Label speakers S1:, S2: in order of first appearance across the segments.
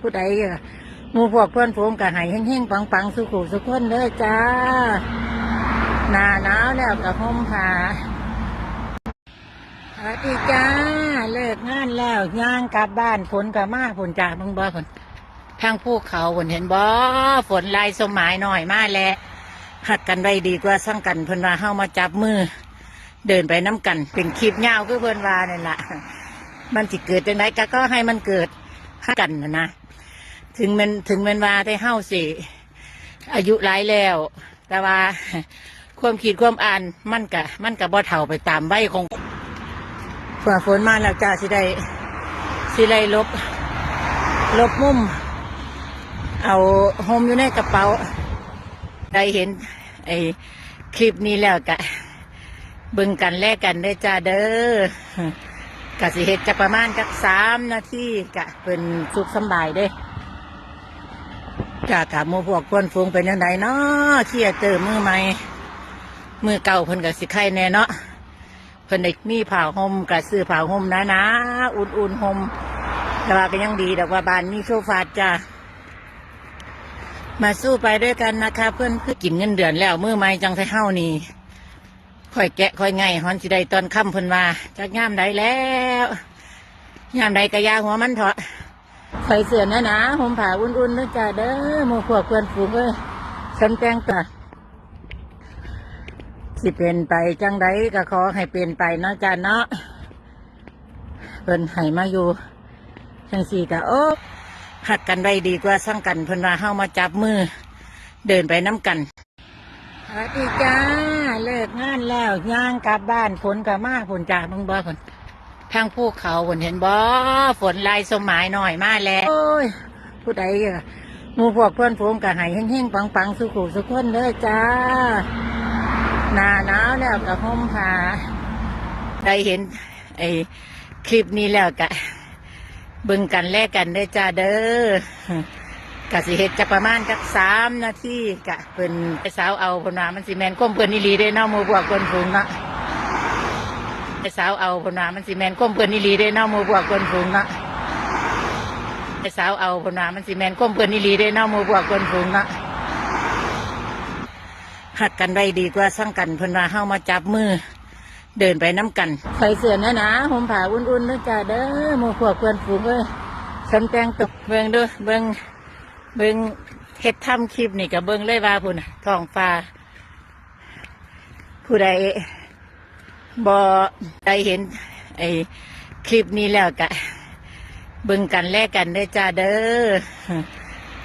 S1: ผู้ใดเอ่อหมู่พวกเพื่อนฝูงก็ให้เฮงๆปังๆสุขุสุขคนเด้อจ้า หน้าหนาวแล้วก็ห่มผ้าสวัสดีจ้า เลิกงานแล้วย่างกลับบ้านฝนก็มาฝนจากบิ่งบ่ฝนทางภูเขาฝนเห็นบ่ฝนลายสมายหน่อยมาแล้วหัดกันไว้ดีกว่าสั่งกันเพิ่นว่าเฮามาจับมือ เดินไปน้ำกัน เป็นคลิปยาวคือเพิ่นว่านี่นล่ะมันสิเกิดจังไดก็ก็ให้มันเกิดให้กันนะนะ ถึงมันถึงมันว่าได้เฮาสิอายุหลายแล้ว แต่ว่า ความคิดความอ่านมันกะ มันกะบ่เท่าไปตามใบของฝ่าฝนมาแล้วจ้าสิได้สิได้ลบ ลบมุม เอาโฮมอยู่ในกระเป๋า ได้เห็น ไอ้คลิปนี้แล้วกะเบิ่งกันแลกกันได้จ้าเด้อกะสิเฮ็ดจะประมาณจักสามนาทีกะเป็นสุขสบายเด้ จ้าถามหมู่พวกเพื่อนฟูงเป็นยังไงเนาะเที่ยเจอมือใหม่มือเก่าเพิ่นกะสิไข่แน่เนาะเพิ่นได้มีผ้าห่มกะซื้อผ้าห่มนะนะอุ่นๆห่มแต่ว่าก็ยังดีดอกว่าบ้านมีโซฟาจ้ามาสู้ไปด้วยกันนะคะ เพื่อนเพื่อกินเงินเดือนแล้วมือใหม่จังไทเฮานี่ค่อยแกะค่อยไงฮอนสิได้ตอนค่ำเพิ่นว่าจากย่ามใดแล้วย่ามใดกะยาหัวมันเถอะ ใส่เสื้อนะนะห่มผ้าอุ่นๆนะจ้าเด้อหมู่พวกเพื่อนฝูงเอ้ยสำแจงตัวสิเป็นไปจังใดก็ขอให้เป็นไปเนาะจ้าเนาะเพิ่นให้มาอยู่จังสี่กะโอ้หัดกันไว้ดีกว่าสั่งกันเพิ่นว่าเฮามาจับมือ เดินไปน้ำกันสวัสดีจ้าเลิกงานแล้วย่างกลับบ้านฝนก็มาฝนจากเบิ่งบ่ฝน ทางภูเขาฝนเห็นบ่ฝนลายสมหมายหน่อยมาแล้วโอ้ยผู้ใดเอ่อหมู่พวกเพื่อนฝูงก็ให้เฮงๆปังๆ สุขุสุขคนเด้อจ้าหน้าหนาวแล้วก็ห่มผ้าได้เห็นไอ้คลิปนี้แล้วก็เบิ่งกันแลกกันได้อจ้าเด้อกะสิเฮ็ดจะประมาณจักสามนาทีกะเพิ่นไปสาวเอาพนามันสิแมนก้มเพิ่อนอีหลีได้นาะหมู่พวกเพิ่นฝูงเนาะ สาวเอาพนว่ามันสิแมนก้มเพิ่อนอีหลีได้เนามู่พวกเพิ่นฝูงเนาะไปสาวเอาพนว่ามันสิแมนก้มเพิ่อนอีหลีได้เนามู่พวกเพิ่นฝูงเนาะหัดกันไว้ดีกว่าสั่งกันเพิ่นว่าเฮามาจับมือ เดินไปน้ำกันใส่เสื้อนะนะห่มผ้าอุ่นๆนะจ้าเด้อหมู่พวกเพื่อนฝูงเอ้ยสำแตงตกเบิงเด้วยเบิงเบิงเฮ็ดทำคลิปนี่กับเบิงเลยว่าพุ่นท้องฟ้าผู้ใด บอได้เห็น ไอ้คลิปนี้แล้วกะเบิ่งกันแลกกันได้จ้าเด้อ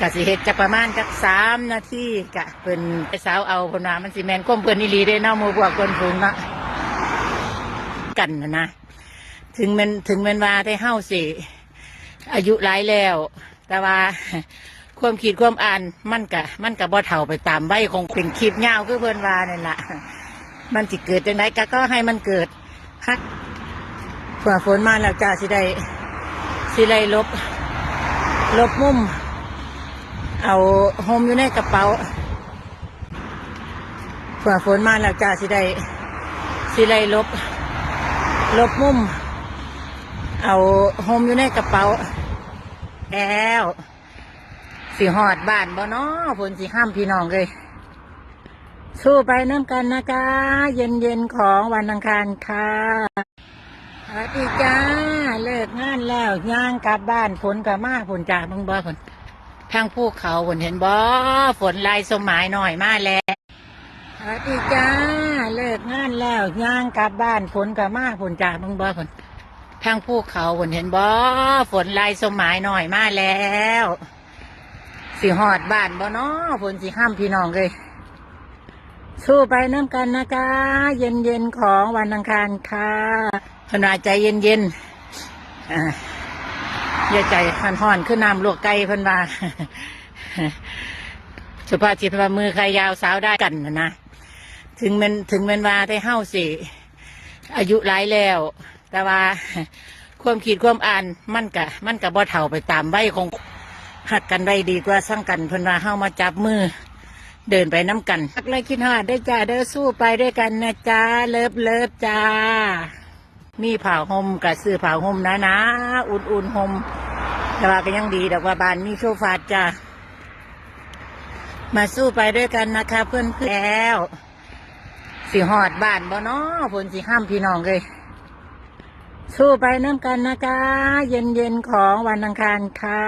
S1: กะสิเฮ็ดจะประมาณจักสามนาทีกะเพิ่นไปสาวเอาเพนว่ามันสิแมนก้มเพิ่นอีหลีได้เนาะหมู่พวกเพิ่นฝูงเนาะกันนะนะถึงแมันถึงแมันว่าได้เฮาสิอายุหลายแล้ว แต่ว่าความคิดความอ่านมันกะ มันกะบ่เท่าไปตามใบของเป็นคลิปยาวคือเพิ่นว่านี่นล่ะ มันสิเกิดจังไดก็ก็ให้มันเกิดฮักฝ่าฝนมาแล้วจ้าสิได้สิได้ลบ ลบมุม เอาโฮมอยู่ในกระเป๋าฝ่าฝนมาแล้วจ้าสิได้สิได้ลบ ลบมุม เอาโฮมอยู่ในกระเป๋าแล้วสิหอดบ้านบ่เนาะฝนสิห้ามพี่น้องเลย สู้ไปน้ำกันนะคะ เย็นเย็นๆของวันอังคารค่ะสวัสดีจ้า เลิกงานแล้วย่างกลับบ้านฝนก็มาฝนจากบิ่งบ่ฝนทางภูเขาฝนเห็นบ่ฝนลายสมหมายหน่อยมาแล้วสวัสดีจ้า เลิกงานแล้วย่างกลับบ้านฝนก็มาฝนจากบิ่งบ่ฝนทางภูเขาฝนเห็นบ่ฝนลายสมหมายหน่อยมาแล้วสิหอดบ้านบ่เนาะฝนสิห้ามพี่น้องเลย สู้ไปน้ำกันนะคะ เย็นเย็นของวันอังคารค่ะขนาดใจเย็นเย็นอย่าใจหันห่อนขึ้นน้ำลวกไก่พิ่นว่าสุภาษิตว่ามือใครยาวสาวได้กันนะถึงมันถึงมันว่าได้เฮาสิอายุหลายแล้ว แต่ว่าความคิดความอ่านมันกะ มันกะบ่เท่าไปตามใบของหัดกันไว้ดีกว่าสั่งกันเพิ่นว่าเฮามาจับมือ เดินไปน้ำกันรักเลยคิดฮอดได้จ้าเด้อสู้ไปด้วยกันนะจ้าเลิฟเลิฟจ้า มีผ้าห่มกับซื้อผ้าห่มนะนะอุ่นๆห่มแต่ว่าก็ยังดีดอกว่าบานมีโชฟาจ้ามาสู้ไปด้วยกันนะคะเพื่อนๆแล้วสิหอดบ้านบ่เนาะฝนสิห้ามพี่น้องเลย สู้ไปน้ำกันนะคะ เย็นเย็นของวันอังคารค่ะ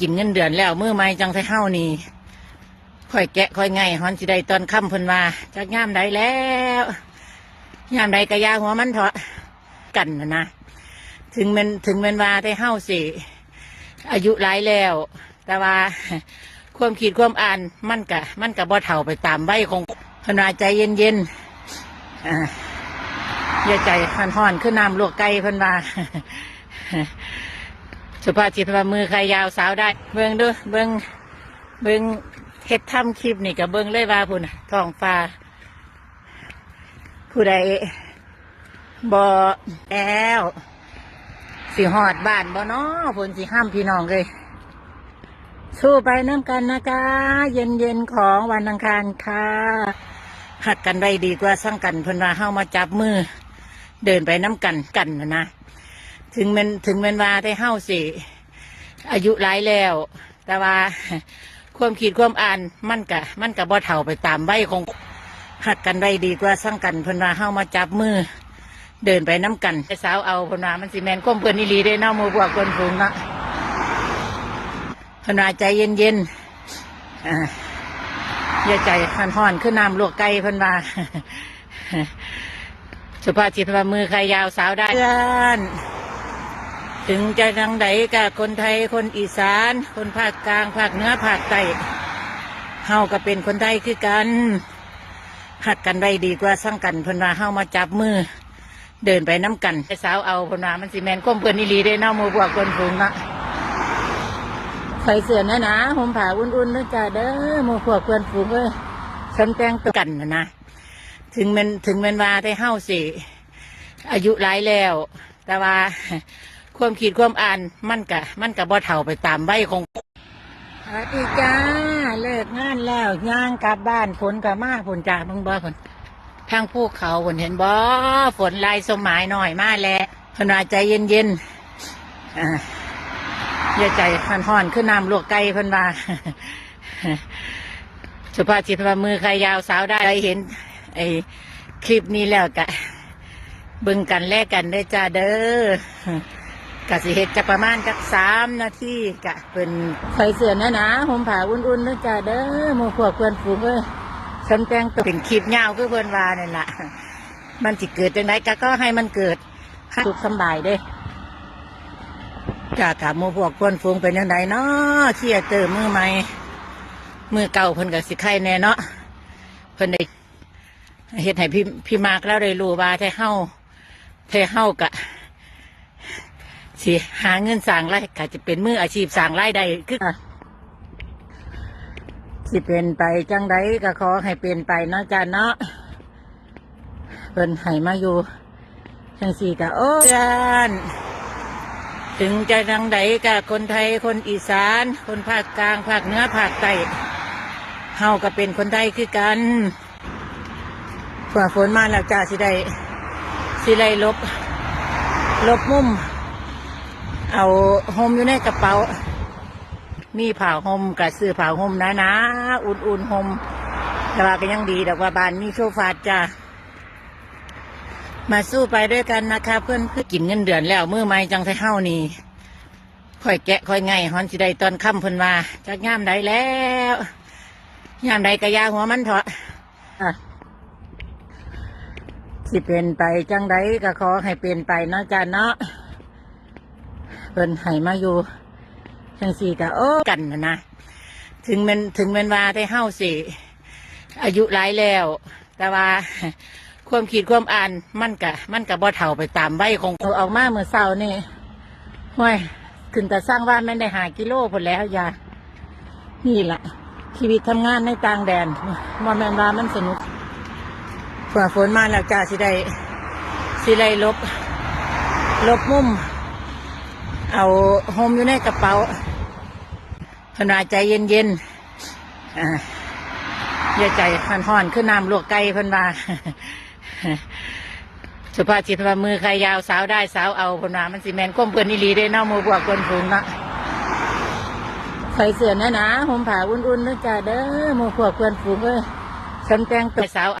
S1: กินเงินเดือนแล้วมือไม้จังไทเฮ้านี่ ค่อยแกะค่อยไงฮอนสิได้ตอนค่ำเพิ่นว่าจากย่ามใดแล้วย่ามใดกะยาหัวมันเถอะกันนะนะถึงมันถึงมันว่าไทเฮ้าสิอายุหลายแล้ว แต่ว่าความคิดความอ่านมันกะ มันกะบ่เท่าไปตามใบของพนาใจเย็นเย็นๆอย่าใจหันห่อนขึ้นน้ำลวกไก่เพิ่นว่าสุภาพจิตว่ามือใครยาวสาวได้ เบิ่งดูเบิ่งเบิ่ง เฮ็ดทำคลิปนี่กับเบิ่งเลยว่าพุ่นท้องฟ้าผู้ใดบ่แล้วสิหอดบ้านบ่เนาะฝนสิห้ามพี่น้องเลยสู้ไปน้ำกันนะคะเย็นเย็นของวันอังคารค่ะหักกันไว้ดีกว่าสั่งกันเพิ่นว่าเฮามาจับมือ เดินไปน้ำกันกันนะถึงมันถึงมันว่าได้เฮาสิอายุหลายแล้ว แต่ว่า ความคิดความอ่านมันกะ มันกะบ่เท่าไปตามใบของหักกันไว้ดีกว่าสั่งกันเพิ่นว่าเฮามาจับมือ เดินไปน้ำกันไอ้สาวเอาเพนว่ามันสิแมนก้มเพื่อนอีหลีได้เน่ามือบวกคนฝูงนะเพนว่าใจเย็นเย็นๆอ่าอย่าใจหันห่อนขึ้นน้ำลวกไก่เพนว่าสุภาพจิตว่ามือใครยาวสาวได้เพื่อน ถึงจะทางใดกับคนไทยคนอีสาน คนภาคกลางภาคเหนือภาคใต้เฮาก็เป็นคนไทยคือกันหักกันไว้ดีกว่าสั่งกันพนว่าเฮามาจับมือ เดินไปน้ำกันไอ้สาวเอาพนว่ามันสิแมนก้มเพื่อนอีหลีได้เน่ามือบวกคนฝูงนะใส่เสื้อนะนะผมผ่าอุ่นๆนะจ้าเด้อมือพวกเพื่อนฝูงเอ้ยฉันแต่งตัวกันนะนะถึงมันถึงมันว่าได้เฮาสิอายุหลายแล้ว แต่ว่า ความคิดความอ่านมันกะ มันกะบ่เท่าไปตามใบของสวัสดีจ้าเลิกงานแล้วย่างกลับบ้านฝนกะมากฝนจ้าเบิ่งบ่ฝนทางภูเขาฝนเห็นบ่ฝนลายสมหมายหน่อยมาแล้วพนาใจเย็นเย็นอ่าอย่าใจหันห่อนขึ้นน้ำลวกไก่พิ่นว่าสุภาพจิตว่ามือใครยาวสาวได้ใครเห็น ไอ้คลิปนี้แล้วกะบิ่งกันแลกกันได้จ้าเด้อ กะสิเฮ็ดจะประมาณจักสามนาทีกะเป็นใส่เสื้อนะนะผมผาอุ่นๆนะจ้าเด้อหมู่พวกเพื่อนฝูงเอ้ยฉันแต่งตัวเป็นคลิปยาวคือเพื่อนวาเนี่ยละมันจิเกิดจังไดก็ก็ให้มันเกิดสุขสบายเด้จ้าถามหมูพวกเพื่อนฟูงเป็นยังไงเนาะเที่ยเตอมือใหม่มือเก่าเพิ่นกับสิไข่แน่เนาะเพิ่นได้เฮ็ดให้พี่พี่มากแล้วได้รู้ว่าแท้เฮาแท้เฮากะ สิหาเงินสั่งไรก็จะเป็นมืออาชีพสั่งรายได้คือสิเป็นไปจังไดก็ขอให้เป็นไปเนาะจ้าเนาะเพิ่นให้มาอยู่จังสี่ก็โอ้ยานถึงจะทางใดกับคนไทยคนอีสาน คนภาคกลางภาคเหนือภาคใต้เฮาก็เป็นคนไทยคือกันฝ่าฝนมาแล้วจ้าสิได้สิได้ลบ ลบมุม เอาโฮมอยู่ในกระเป๋า มีผ้าห่มกับซื้อผ้าห่มนะนะอุ่นๆห่มแต่ว่าก็ยังดีดอกว่าบานมีโซฟาจ้ามาสู้ไปด้วยกันนะคะ เพื่อนเพื่อกินเงินเดือนแล้วมือไม้จังไทเฮ้านี่ค่อยแกะค่อยไงฮอนสิได้ตอนค่ำเพิ่นว่าจากย่ามใดแล้วย่ามใดกระยาหัวมันเถอะอะสิเป็นไปจังใดก็ขอให้เป็นไปเนาะจ้าเนาะ เพิ่นให้มาอยู่จังสี่ก็โอ้กันนะนะถึงมันถึงมันว่าได้เฮ้าสิอายุหลายแล้ว แต่ว่า ความคิดความอ่านมันกะ มันกะบ่เท่าไปตามใบของเอาออกมาเมื่อเช้านี่ห้วยขึ้นแต่สร้างว่าไม่ได้หากิโลพอแล้วยานี่แหละชีวิตทำงานในต่างแดนมันแมนว่ามันสนุกฝ่าฝนมาแล้วจ้าสิได้สิได้ลบ ลบมุม เอาโฮมอยู่ในกระเป๋าพนาใจเย็นเย็นๆอย่าใจหันห่อนขึ้นน้ำลวกไก่พิ่นว่าสุภาพจิตว่ามือใครยาวสาวได้สาวเอาเพนว่ามันสิแมนก้มเพื่อนอีหลีได้เน่ามือบวกคนฝูงนะส่เสื้อหนาๆห่มผ้าอุ่นๆด้วยจ้าเด้อมู่พวกเพื่อนฝูงเอ้ยฉันแต่งตัวสาว